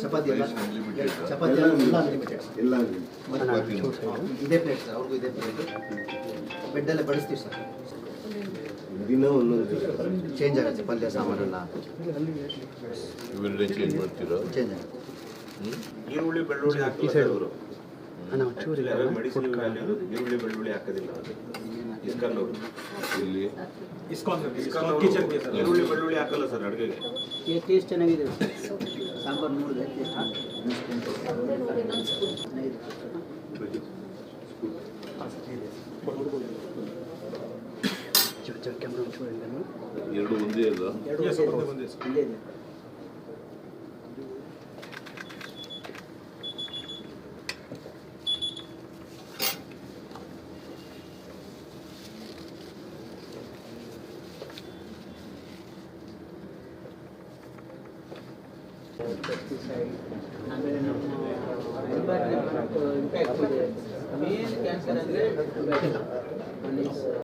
ಚಪಾತಿ ಎಲ್ಲ ಚಪಾತಿ ಎಲ್ಲ ಅನ್ಲಿಮಿಟೆಡ್ ಎಲ್ಲ ಇದೇ ಪ್ಲೇಟ್ ಸರ್ ಅವ್ರಿಗೂ ಇದೇ ಪ್ಲೇಟ್ ಬೆಡ್ಡಲ್ಲೇ ಬಡಿಸ್ತೀವಿ ಸರ್ ದಿನ ಒಂದೊಂದು ಚೇಂಜ್ ಆಗುತ್ತೆ ಪಲ್ಯ ಸಾಮಾನೆಲ್ಲ ಇವೆಲ್ಲ ಚೇಂಜ್ ಮಾಡ್ತೀರಾ? ಚೇಂಜ್ ಆಗುತ್ತೆ. ಈರುಳ್ಳಿ ಬೆಳ್ಳುಳ್ಳಿ ಹಾಕಿ ಹಾಕಿಲ್ಲ ಅವರು ಮೆಡಿಸಿನ್ ವ್ಯಾಲ್ಯೂ ಈರುಳ್ಳಿ ಬೆಳ್ಳುಳ್ಳಿ ಹಾಕೋದಿಲ್ಲ ಇಸ್ಕಾನ್ ಅವರು ಇಲ್ಲಿ ಇಸ್ಕಾನ್ ಅವರು ಈರುಳ್ಳಿ ಬೆಳ್ಳುಳ್ಳಿ ಹಾಕಲ್ಲ ಸರ್ ಅಡುಗೆಗೆ. ಟೇಸ್ಟ್ ಚೆನ್ನಾಗಿದೆ. ಸಾಂಬಾರು ನೋಡಿದೆ ಚೆನ್ನಾಗಿದೆ. ಎರಡು ಒಂದೇ ಅಲ್ಲ ಎರಡು ಒಂದೇ ಇದೆ. ಇಲ್ಲೇ ಇದೆ. ಆಮೇಲೆ ನಮ್ಮ ಇದೆ ಮೇನ್ ಕ್ಯಾನ್ಸರ್ ಅಂದರೆ